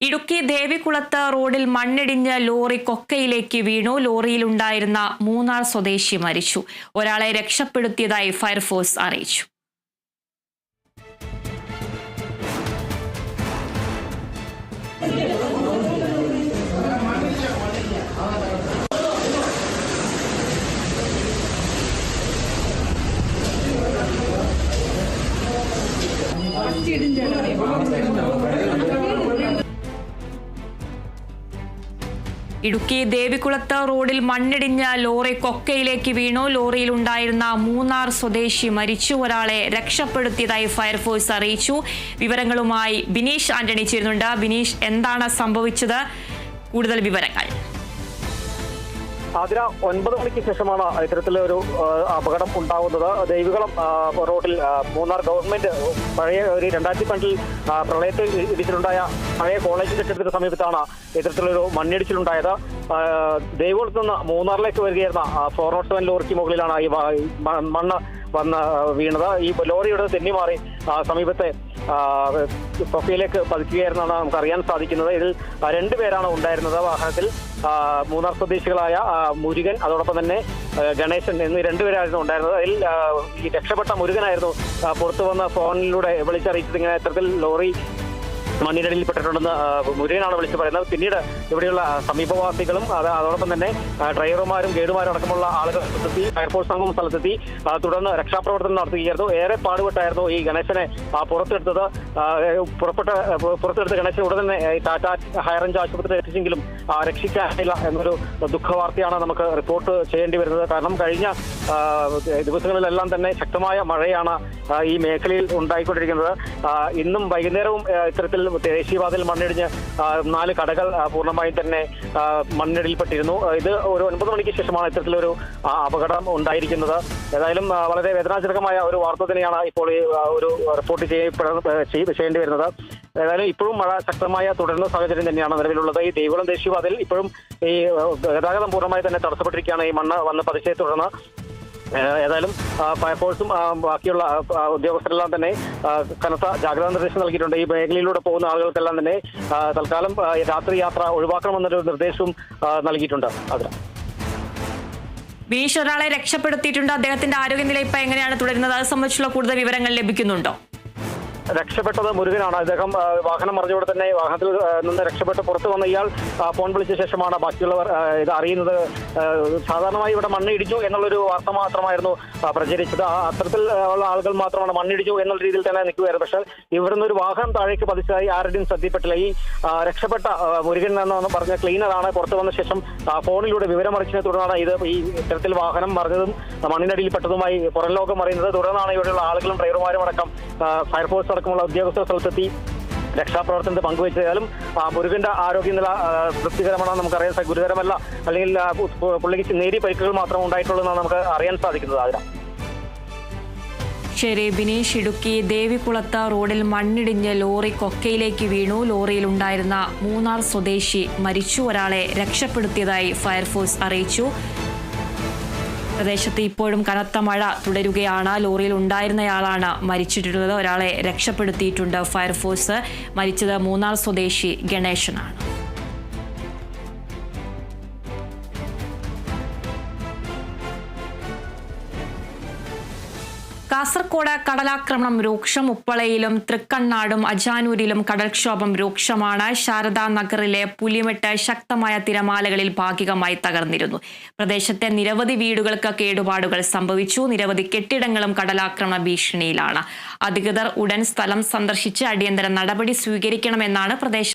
ഇടുക്കി ദേവികുളത്ത് റോഡിൽ മണ്ണിടിഞ്ഞ് ലോറി കൊക്കയിലേക്ക് വീണു. ലോറിയിലുണ്ടായിരുന്ന മൂന്നാർ സ്വദേശി മരിച്ചു. ഒരാളെ രക്ഷപ്പെടുത്തിയതായി ഫയർഫോഴ്സ് അറിയിച്ചു. ഇടുക്കി ദേവികുളത്ത് റോഡിൽ മണ്ണിടിഞ്ഞ ലോറി കൊക്കയിലേക്ക് വീണു. ലോറിയിൽ ഉണ്ടായിരുന്ന മൂന്നാർ സ്വദേശി മരിച്ചു. ഒരാളെ രക്ഷപ്പെടുത്തിയതായി ഫയർഫോഴ്സ് അറിയിച്ചു. വിവരങ്ങളുമായി ബിനീഷ് ആന്റണി ചേരുന്നുണ്ട്. ബിനീഷ് എന്താണ് സംഭവിച്ചത്? കൂടുതൽ വിവരങ്ങൾ. അതിര ഒൻപത് മണിക്ക് ശേഷമാണ് ഇത്തരത്തിലൊരു അപകടം ഉണ്ടാവുന്നത്. ദൈവികളം റോഡിൽ മൂന്നാർ ഗവൺമെന്റ് പഴയ ഒരു രണ്ടായിരത്തി പണ്ടിൽ പ്രളയത്തിൽ ഇടിച്ചിലുണ്ടായ പഴയ കോളേജ് കെട്ടിടത്തിന് സമീപത്താണ് ഇത്തരത്തിലൊരു മണ്ണിടിച്ചിലുണ്ടായത്. ദൈവകുളത്ത് നിന്ന് മൂന്നാറിലേക്ക് വരികയായിരുന്ന ഫോർ നോട്ട് സെവൻ ലോറിക്ക് മുകളിലാണ് ഈ മണ്ണ് വന്ന് വീണത്. ഈ ലോറിയുടെ തെന്നിമാറി സമീപത്തെ ആ, കൊക്കയിലേക്ക് പതിക്കുകയായിരുന്നാണ് നമുക്ക് അറിയാൻ സാധിക്കുന്നത്. ഇതിൽ രണ്ടു രണ്ടുപേരാണ് ഉണ്ടായിരുന്നത്. വാഹനത്തിൽ മൂന്നാർ സ്വദേശികളായ മുരുകൻ അതോടൊപ്പം തന്നെ ഗണേശൻ എന്നീ രണ്ടുപേരായിരുന്നു ഉണ്ടായിരുന്നത്. അതിൽ ഈ രക്ഷപ്പെട്ട മുരുകനായിരുന്നു പുറത്തു വന്ന ഫോണിലൂടെ വിളിച്ചറിയിച്ചത്. ഇങ്ങനെ ഇത്തരത്തിൽ ലോറി മണ്ണിനടിയിൽപ്പെട്ടിട്ടുണ്ടെന്ന് പെട്ടിട്ടുണ്ടെന്ന് മുരുകനാണ് വിളിച്ചു പറയുന്നത്. പിന്നീട് ഇവിടെയുള്ള സമീപവാസികളും അത് അതോടൊപ്പം തന്നെ ഡ്രൈവർമാരും ഗൈഡുമാരും അടക്കമുള്ള ആളുകൾ സ്ഥലത്തെത്തി ഫയർഫോഴ്സ് സംഘവും സ്ഥലത്തെത്തി തുടർന്ന് രക്ഷാപ്രവർത്തനം നടത്തുകയായിരുന്നു. ഏറെ പാടുപെട്ടായിരുന്നു ഈ ഗണേശനെ പുറത്തെടുത്തത്. പുറപ്പെട്ട പുറത്തെടുത്ത ഗണേശൻ ഉടൻ തന്നെ ടാറ്റാ ഹൈറേഞ്ച് ആശുപത്രിയിൽ എത്തിച്ചെങ്കിലും രക്ഷിക്കാനില്ല എന്നൊരു ദുഃഖവാർത്തയാണ് നമുക്ക് റിപ്പോർട്ട് ചെയ്യേണ്ടി വരുന്നത്. കാരണം കഴിഞ്ഞ ദിവസങ്ങളിലെല്ലാം തന്നെ ശക്തമായ മഴയാണ് ഈ മേഖലയിൽ ഉണ്ടായിക്കൊണ്ടിരിക്കുന്നത്. ഇന്നും വൈകുന്നേരവും ഇത്തരത്തിൽ ദേശീയപാതയിൽ മണ്ണിടിഞ്ഞ് നാല് കടകൾ പൂർണമായും തന്നെ മണ്ണിടിയിൽപ്പെട്ടിരുന്നു ഇത് ഒരു ഒൻപത് മണിക്ക് ശേഷമാണ് ഇത്തരത്തിലൊരു അപകടം ഉണ്ടായിരിക്കുന്നത്. ഏതായാലും വളരെ വേദനാജനകമായ ഒരു വാർത്ത തന്നെയാണ് ഇപ്പോൾ ഈ ഒരു റിപ്പോർട്ട് ചെയ്യേണ്ടി വരുന്നത്. ഏതായാലും ഇപ്പോഴും മഴ ശക്തമായ തുടരുന്ന സാഹചര്യം തന്നെയാണ് നിലവിലുള്ളത്. ഈ ദേവികുളം ദേശീയപാതയിൽ ഇപ്പോഴും ഈ ഗതാഗതം പൂർണമായി തന്നെ തടസ്സപ്പെട്ടിരിക്കുകയാണ്. ഈ മണ്ണ് വന്ന പതിച്ചേ തുടർന്ന് ഏതായാലും ഫയർഫോഴ്സും ബാക്കിയുള്ള ഉദ്യോഗസ്ഥരെല്ലാം തന്നെ കനത്ത ജാഗ്രതാ നിർദ്ദേശം നൽകിയിട്ടുണ്ട്. ഈ മേഖലയിലൂടെ പോകുന്ന ആളുകൾക്കെല്ലാം തന്നെ തൽക്കാലം രാത്രി യാത്ര ഒഴിവാക്കണമെന്നൊരു നിർദ്ദേശവും നൽകിയിട്ടുണ്ട്. അതിന്. ബിനീഷ് ഒരാളെ രക്ഷപ്പെടുത്തിയിട്ടുണ്ട്. അദ്ദേഹത്തിന്റെ ആരോഗ്യനില ഇപ്പൊ എങ്ങനെയാണ് തുടരുന്നത്? അത് സംബന്ധിച്ചുള്ള കൂടുതൽ വിവരങ്ങൾ ലഭിക്കുന്നുണ്ടോ? രക്ഷപ്പെട്ടത് മുരുകനാണ്. അദ്ദേഹം വാഹനം മറിഞ്ഞുകൊണ്ട് തന്നെ വാഹനത്തിൽ നിന്ന് രക്ഷപ്പെട്ട് പുറത്തു വന്ന ഇയാൾ ഫോൺ വിളിച്ച ശേഷമാണ് ബാക്കിയുള്ളവർ ഇത് അറിയുന്നത്. സാധാരണമായി ഇവിടെ മണ്ണിടിച്ചു എന്നുള്ളൊരു വാർത്ത മാത്രമായിരുന്നു പ്രചരിച്ചത്. അത്തരത്തിൽ ഉള്ള ആളുകൾ മാത്രമാണ് മണ്ണിടിച്ചു എന്നുള്ള രീതിയിൽ തന്നെ നിൽക്കുകയായിരുന്നു. പക്ഷേ ഇവിടുന്ന് ഒരു വാഹനം താഴേക്ക് പതിച്ചതായി ആരുടെയും ശ്രദ്ധയിൽപ്പെട്ടില്ല. ഈ രക്ഷപ്പെട്ട മുരുകൻ എന്ന് പറഞ്ഞ ക്ലീനറാണ് പുറത്തു വന്ന ശേഷം ഫോണിലൂടെ വിവരമറിച്ചതിനെ തുടർന്നാണ് ഇത് ഈ ഇത്തരത്തിൽ വാഹനം മറിഞ്ഞതും മണ്ണിനടിയിൽപ്പെട്ടതുമായി പുറം ലോകം അറിയുന്നത്. തുടർന്നാണ് ഇവിടെയുള്ള ആളുകളും ഡ്രൈവർമാരും അടക്കം ഫയർഫോഴ്സ് അടക്കമുള്ള ഉദ്യോഗസ്ഥർ സ്ഥലത്തെത്തി രക്ഷാപ്രവർത്തനത്തിൽ പങ്കുവച്ചാലും മുരുകന്റെ ആരോഗ്യനില തൃപ്തികരമാണെന്ന് നമുക്കറിയാൻ ഗുരുതരമല്ല. അല്ലെങ്കിൽ പുള്ളിക്ക് നേരിയ പരിക്കുകൾ മാത്രം ഉണ്ടായിട്ടുള്ളൂ എന്നാണ് നമുക്ക് അറിയാൻ സാധിക്കുന്നത് ആതിര. ശരി ബിനീഷ് ഇടുക്കി ദേവികുളത്ത് റോഡിൽ മണ്ണിടിഞ്ഞ് ലോറി കൊക്കയിലേക്ക് വീണു. ലോറിയിൽ ഉണ്ടായിരുന്ന മൂന്നാർ സ്വദേശി മരിച്ചു. ഒരാളെ രക്ഷപ്പെടുത്തിയതായി ഫയർഫോഴ്സ് അറിയിച്ചു. പ്രദേശത്ത് ഇപ്പോഴും കനത്ത മഴ തുടരുകയാണ്. ലോറിയിൽ ഉണ്ടായിരുന്നയാളാണ് മരിച്ചിട്ടുള്ളത്. ഒരാളെ രക്ഷപ്പെടുത്തിയിട്ടുണ്ട് ഫയർഫോഴ്സ്. മരിച്ചത് മൂന്നാർ സ്വദേശി ഗണേശനാണ്. കാസർകോട് കടലാക്രമണം രൂക്ഷം ഉപ്പളയിലും തൃക്കണ്ണാടും അജാനൂരിലും കടൽക്ഷോഭം രൂക്ഷമാണ്. ശാരദാ നഗറിലെ പുലിമെട്ട് ശക്തമായ തിരമാലകളിൽ ഭാഗികമായി തകർന്നിരുന്നു. പ്രദേശത്തെ നിരവധി വീടുകൾക്ക് കേടുപാടുകൾ സംഭവിച്ചു. നിരവധി കെട്ടിടങ്ങളും കടലാക്രമണ ഭീഷണിയിലാണ്. അധികൃതർ ഉടൻ സ്ഥലം സന്ദർശിച്ച് അടിയന്തര നടപടി സ്വീകരിക്കണമെന്നാണ് പ്രദേശ